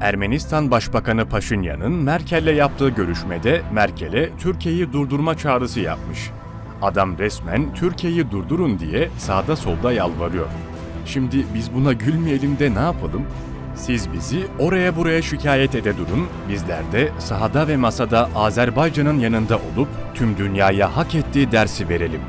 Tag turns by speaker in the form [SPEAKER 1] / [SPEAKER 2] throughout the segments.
[SPEAKER 1] Ermenistan Başbakanı Paşinyan'ın Merkel'le yaptığı görüşmede Merkel'e Türkiye'yi durdurma çağrısı yapmış. Adam resmen Türkiye'yi durdurun diye sağda solda yalvarıyor. Şimdi biz buna gülmeyelim de ne yapalım? Siz bizi oraya buraya şikayet ede durun, bizler de sahada ve masada Azerbaycan'ın yanında olup tüm dünyaya hak ettiği dersi verelim.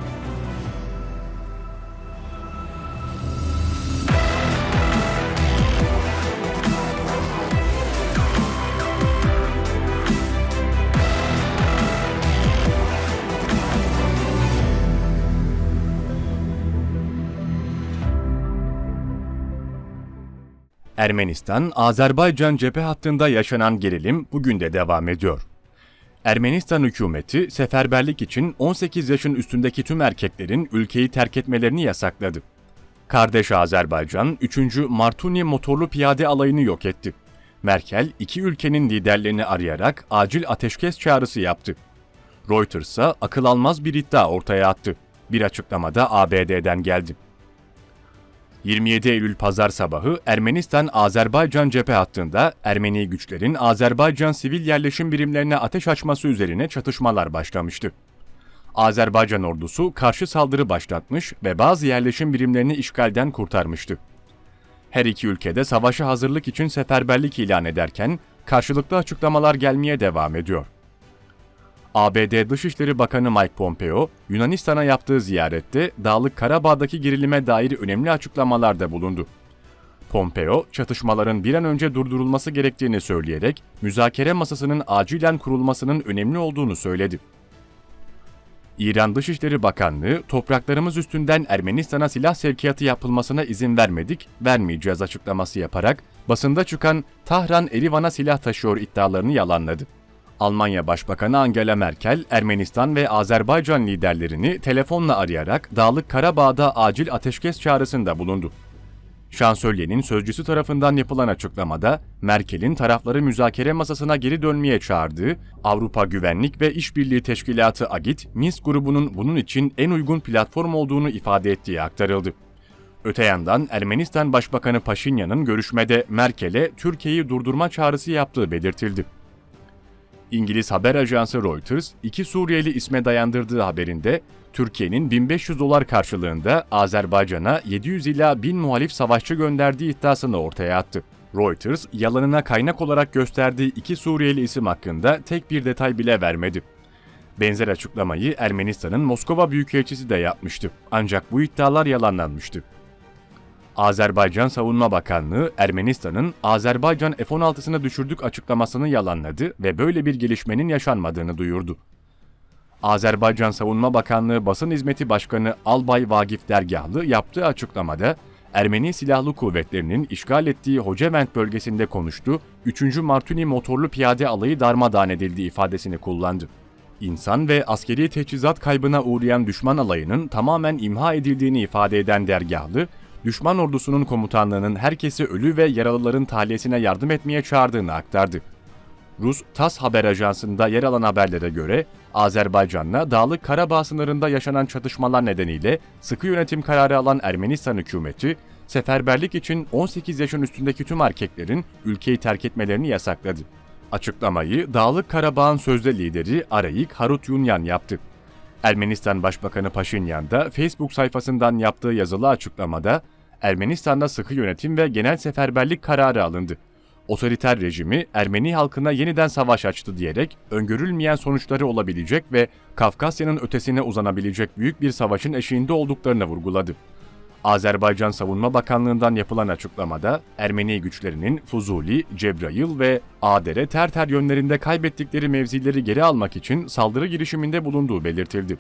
[SPEAKER 1] Ermenistan, Azerbaycan cephe hattında yaşanan gerilim bugün de devam ediyor. Ermenistan hükümeti seferberlik için 18 yaşın üstündeki tüm erkeklerin ülkeyi terk etmelerini yasakladı. Kardeş Azerbaycan 3. Martuni motorlu piyade alayını yok etti. Merkel iki ülkenin liderlerini arayarak acil ateşkes çağrısı yaptı. Reuters ise akıl almaz bir iddia ortaya attı. Bir açıklamada ABD'den geldi. 27 Eylül pazar sabahı Ermenistan-Azerbaycan cephe hattında Ermeni güçlerin Azerbaycan sivil yerleşim birimlerine ateş açması üzerine çatışmalar başlamıştı. Azerbaycan ordusu karşı saldırı başlatmış ve bazı yerleşim birimlerini işgalden kurtarmıştı. Her iki ülkede savaşa hazırlık için seferberlik ilan ederken karşılıklı açıklamalar gelmeye devam ediyor. ABD Dışişleri Bakanı Mike Pompeo, Yunanistan'a yaptığı ziyarette Dağlık Karabağ'daki gerilime dair önemli açıklamalarda bulundu. Pompeo, çatışmaların bir an önce durdurulması gerektiğini söyleyerek müzakere masasının acilen kurulmasının önemli olduğunu söyledi. İran Dışişleri Bakanlığı, topraklarımız üstünden Ermenistan'a silah sevkiyatı yapılmasına izin vermedik, vermeyeceğiz açıklaması yaparak basında çıkan Tahran Erivan'a silah taşıyor iddialarını yalanladı. Almanya Başbakanı Angela Merkel, Ermenistan ve Azerbaycan liderlerini telefonla arayarak Dağlık Karabağ'da acil ateşkes çağrısında bulundu. Şansölyenin sözcüsü tarafından yapılan açıklamada, Merkel'in tarafları müzakere masasına geri dönmeye çağırdığı Avrupa Güvenlik ve İşbirliği Teşkilatı AGİT, Minsk grubunun bunun için en uygun platform olduğunu ifade ettiği aktarıldı. Öte yandan Ermenistan Başbakanı Paşinyan'ın görüşmede Merkel'e Türkiye'yi durdurma çağrısı yaptığı belirtildi. İngiliz haber ajansı Reuters, iki Suriyeli isme dayandırdığı haberinde Türkiye'nin 1500 dolar karşılığında Azerbaycan'a 700 ila 1000 muhalif savaşçı gönderdiği iddiasını ortaya attı. Reuters, yalanına kaynak olarak gösterdiği iki Suriyeli isim hakkında tek bir detay bile vermedi. Benzer açıklamayı Ermenistan'ın Moskova Büyükelçisi de yapmıştı. Ancak bu iddialar yalanlanmıştı. Azerbaycan Savunma Bakanlığı, Ermenistan'ın Azerbaycan F-16'sını düşürdük açıklamasını yalanladı ve böyle bir gelişmenin yaşanmadığını duyurdu. Azerbaycan Savunma Bakanlığı Basın Hizmeti Başkanı Albay Vagif Dergahlı yaptığı açıklamada, Ermeni Silahlı Kuvvetleri'nin işgal ettiği Hocevent bölgesinde konuştu, 3. Martuni motorlu piyade alayı darmadağın edildiği ifadesini kullandı. İnsan ve askeri teçhizat kaybına uğrayan düşman alayının tamamen imha edildiğini ifade eden dergahlı, düşman ordusunun komutanlığının herkesi ölü ve yaralıların tahliyesine yardım etmeye çağırdığını aktardı. Rus TAS haber ajansında yer alan haberlere göre Azerbaycan'la Dağlık Karabağ sınırında yaşanan çatışmalar nedeniyle sıkı yönetim kararı alan Ermenistan hükümeti seferberlik için 18 yaşın üstündeki tüm erkeklerin ülkeyi terk etmelerini yasakladı. Açıklamayı Dağlık Karabağ'ın sözde lideri Arayik Harutyunyan yaptı. Ermenistan Başbakanı Paşinyan da Facebook sayfasından yaptığı yazılı açıklamada Ermenistan'da sıkı yönetim ve genel seferberlik kararı alındı. Otoriter rejimi Ermeni halkına yeniden savaş açtı diyerek öngörülmeyen sonuçları olabilecek ve Kafkasya'nın ötesine uzanabilecek büyük bir savaşın eşiğinde olduklarını vurguladı. Azerbaycan Savunma Bakanlığı'ndan yapılan açıklamada Ermeni güçlerinin Fuzuli, Cebrail ve Adere Terter yönlerinde kaybettikleri mevzileri geri almak için saldırı girişiminde bulunduğu belirtildi.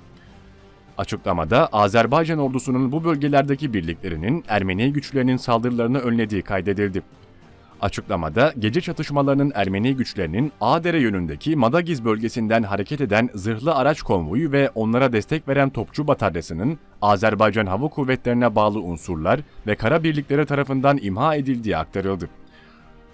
[SPEAKER 1] Açıklamada Azerbaycan ordusunun bu bölgelerdeki birliklerinin Ermeni güçlerinin saldırılarını önlediği kaydedildi. Açıklamada gece çatışmalarının Ermeni güçlerinin Adere yönündeki Madagiz bölgesinden hareket eden zırhlı araç konvoyu ve onlara destek veren topçu bataryasının Azerbaycan Hava Kuvvetlerine bağlı unsurlar ve kara birlikleri tarafından imha edildiği aktarıldı.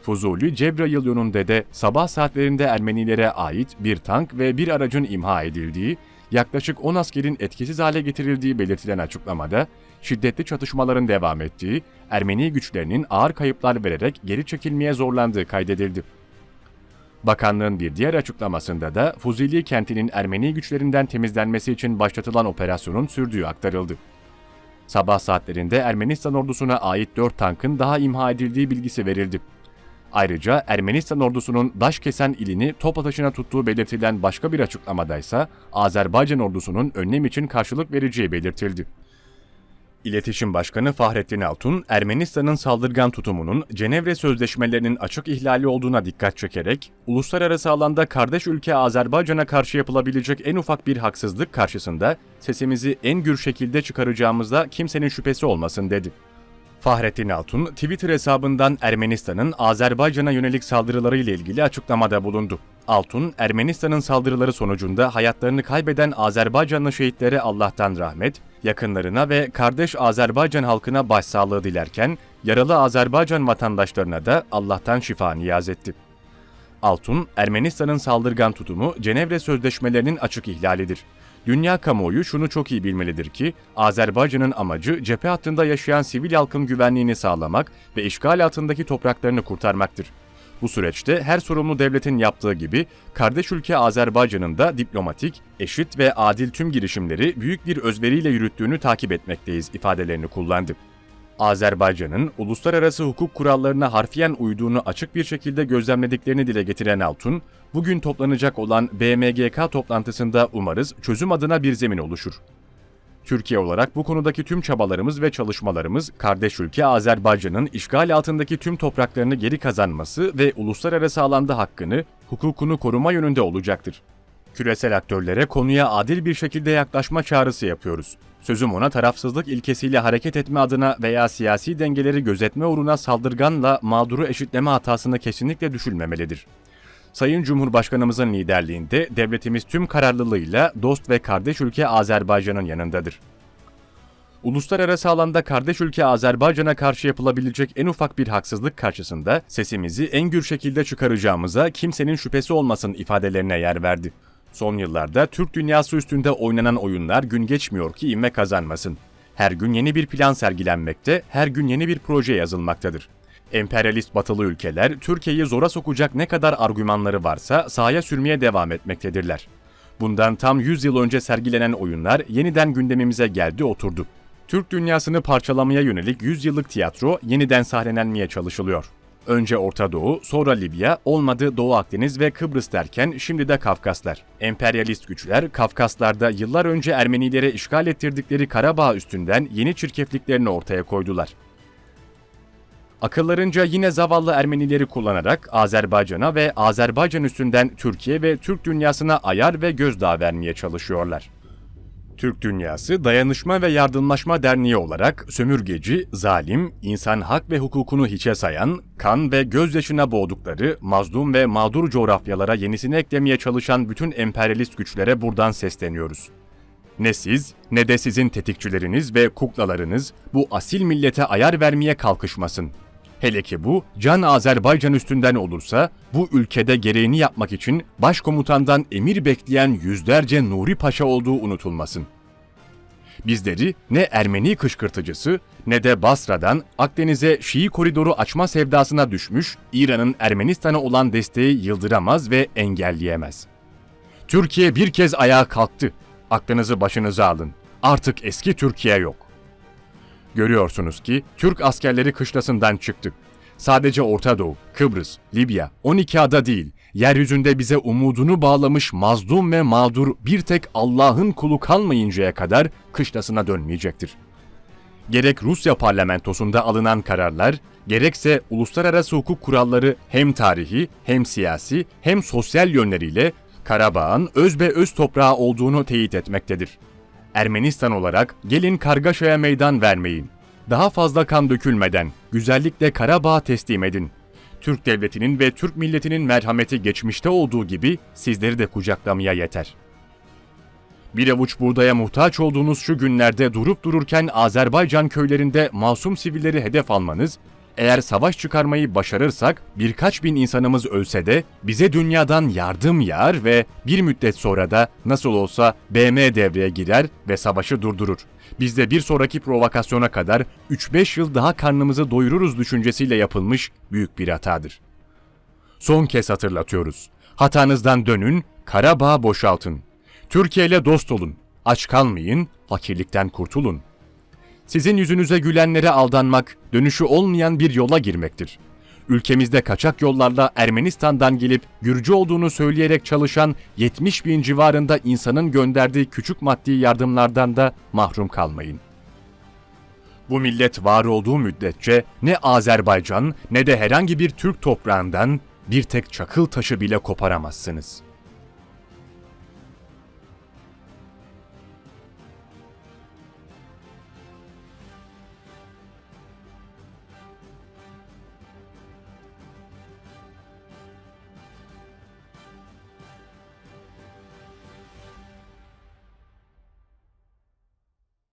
[SPEAKER 1] Fuzuli Cebrail yönünde de sabah saatlerinde Ermenilere ait bir tank ve bir aracın imha edildiği, yaklaşık 10 askerin etkisiz hale getirildiği belirtilen açıklamada, şiddetli çatışmaların devam ettiği, Ermeni güçlerinin ağır kayıplar vererek geri çekilmeye zorlandığı kaydedildi. Bakanlığın bir diğer açıklamasında da Fuzili kentinin Ermeni güçlerinden temizlenmesi için başlatılan operasyonun sürdüğü aktarıldı. Sabah saatlerinde Ermenistan ordusuna ait 4 tankın daha imha edildiği bilgisi verildi. Ayrıca Ermenistan ordusunun Daşkesen ilini top atışına tuttuğu belirtilen başka bir açıklamadaysa Azerbaycan ordusunun önlem için karşılık vereceği belirtildi. İletişim Başkanı Fahrettin Altun, Ermenistan'ın saldırgan tutumunun Cenevre Sözleşmelerinin açık ihlali olduğuna dikkat çekerek, uluslararası alanda kardeş ülke Azerbaycan'a karşı yapılabilecek en ufak bir haksızlık karşısında sesimizi en gür şekilde çıkaracağımızda kimsenin şüphesi olmasın dedi. Fahrettin Altun, Twitter hesabından Ermenistan'ın Azerbaycan'a yönelik saldırıları ile ilgili açıklamada bulundu. Altun, Ermenistan'ın saldırıları sonucunda hayatlarını kaybeden Azerbaycanlı şehitlere Allah'tan rahmet, yakınlarına ve kardeş Azerbaycan halkına başsağlığı dilerken, yaralı Azerbaycan vatandaşlarına da Allah'tan şifa niyaz etti. Altun, Ermenistan'ın saldırgan tutumu Cenevre Sözleşmelerinin açık ihlalidir. Dünya kamuoyu şunu çok iyi bilmelidir ki, Azerbaycan'ın amacı cephe hattında yaşayan sivil halkın güvenliğini sağlamak ve işgal altındaki topraklarını kurtarmaktır. Bu süreçte her sorumlu devletin yaptığı gibi kardeş ülke Azerbaycan'ın da diplomatik, eşit ve adil tüm girişimleri büyük bir özveriyle yürüttüğünü takip etmekteyiz ifadelerini kullandı. Azerbaycan'ın uluslararası hukuk kurallarına harfiyen uyduğunu açık bir şekilde gözlemlediklerini dile getiren Altun, bugün toplanacak olan BMGK toplantısında umarız çözüm adına bir zemin oluşur. Türkiye olarak bu konudaki tüm çabalarımız ve çalışmalarımız kardeş ülke Azerbaycan'ın işgal altındaki tüm topraklarını geri kazanması ve uluslararası alanda hakkını, hukukunu koruma yönünde olacaktır. Küresel aktörlere konuya adil bir şekilde yaklaşma çağrısı yapıyoruz. Sözüm ona tarafsızlık ilkesiyle hareket etme adına veya siyasi dengeleri gözetme uğruna saldırganla mağduru eşitleme hatasını kesinlikle düşülmemelidir. Sayın Cumhurbaşkanımızın liderliğinde devletimiz tüm kararlılığıyla dost ve kardeş ülke Azerbaycan'ın yanındadır. Uluslararası alanda kardeş ülke Azerbaycan'a karşı yapılabilecek en ufak bir haksızlık karşısında sesimizi en gür şekilde çıkaracağımıza kimsenin şüphesi olmasın ifadelerine yer verdi. Son yıllarda Türk dünyası üstünde oynanan oyunlar gün geçmiyor ki ivme kazanmasın. Her gün yeni bir plan sergilenmekte, her gün yeni bir proje yazılmaktadır. Emperyalist batılı ülkeler Türkiye'yi zora sokacak ne kadar argümanları varsa sahaya sürmeye devam etmektedirler. Bundan tam 100 yıl önce sergilenen oyunlar yeniden gündemimize geldi oturdu. Türk dünyasını parçalamaya yönelik 100 yıllık tiyatro yeniden sahnelenmeye çalışılıyor. Önce Orta Doğu, sonra Libya, olmadı Doğu Akdeniz ve Kıbrıs derken şimdi de Kafkaslar. Emperyalist güçler Kafkaslarda yıllar önce Ermenilere işgal ettirdikleri Karabağ üstünden yeni çirkefliklerini ortaya koydular. Akıllarınca yine zavallı Ermenileri kullanarak Azerbaycan'a ve Azerbaycan üstünden Türkiye ve Türk dünyasına ayar ve gözdağı vermeye çalışıyorlar. Türk Dünyası Dayanışma ve Yardımlaşma Derneği olarak sömürgeci, zalim, insan hak ve hukukunu hiçe sayan, kan ve gözyaşına boğdukları mazlum ve mağdur coğrafyalara yenisini eklemeye çalışan bütün emperyalist güçlere buradan sesleniyoruz. Ne siz ne de sizin tetikçileriniz ve kuklalarınız bu asil millete ayar vermeye kalkışmasın. Hele ki bu can Azerbaycan üstünden olursa bu ülkede gereğini yapmak için başkomutandan emir bekleyen yüzlerce Nuri Paşa olduğu unutulmasın. Bizleri ne Ermeni kışkırtıcısı ne de Basra'dan Akdeniz'e Şii koridoru açma sevdasına düşmüş İran'ın Ermenistan'a olan desteği yıldıramaz ve engelleyemez. Türkiye bir kez ayağa kalktı. Aklınızı başınıza alın. Artık eski Türkiye yok. Görüyorsunuz ki Türk askerleri kışlasından çıktı. Sadece Orta Doğu, Kıbrıs, Libya, 12 ada değil, yeryüzünde bize umudunu bağlamış mazlum ve mağdur bir tek Allah'ın kulu kalmayıncaya kadar kışlasına dönmeyecektir. Gerek Rusya parlamentosunda alınan kararlar, gerekse uluslararası hukuk kuralları hem tarihi, hem siyasi, hem sosyal yönleriyle Karabağ'ın öz ve öz toprağı olduğunu teyit etmektedir. Ermenistan olarak gelin kargaşaya meydan vermeyin. Daha fazla kan dökülmeden güzellikle Karabağ teslim edin. Türk devletinin ve Türk milletinin merhameti geçmişte olduğu gibi sizleri de kucaklamaya yeter. Bir avuç buğdaya muhtaç olduğunuz şu günlerde durup dururken Azerbaycan köylerinde masum sivilleri hedef almanız, eğer savaş çıkarmayı başarırsak birkaç bin insanımız ölse de bize dünyadan yardım yağar ve bir müddet sonra da nasıl olsa BM devreye girer ve savaşı durdurur. biz de bir sonraki provokasyona kadar 3-5 yıl daha karnımızı doyururuz düşüncesiyle yapılmış büyük bir hatadır. Son kez hatırlatıyoruz. Hatanızdan dönün, Karabağ boşaltın. Türkiye ile dost olun. Aç kalmayın, fakirlikten kurtulun. Sizin yüzünüze gülenlere aldanmak, dönüşü olmayan bir yola girmektir. Ülkemizde kaçak yollarla Ermenistan'dan gelip Gürcü olduğunu söyleyerek çalışan 70 bin civarında insanın gönderdiği küçük maddi yardımlardan da mahrum kalmayın. Bu millet var olduğu müddetçe ne Azerbaycan ne de herhangi bir Türk toprağından bir tek çakıl taşı bile koparamazsınız.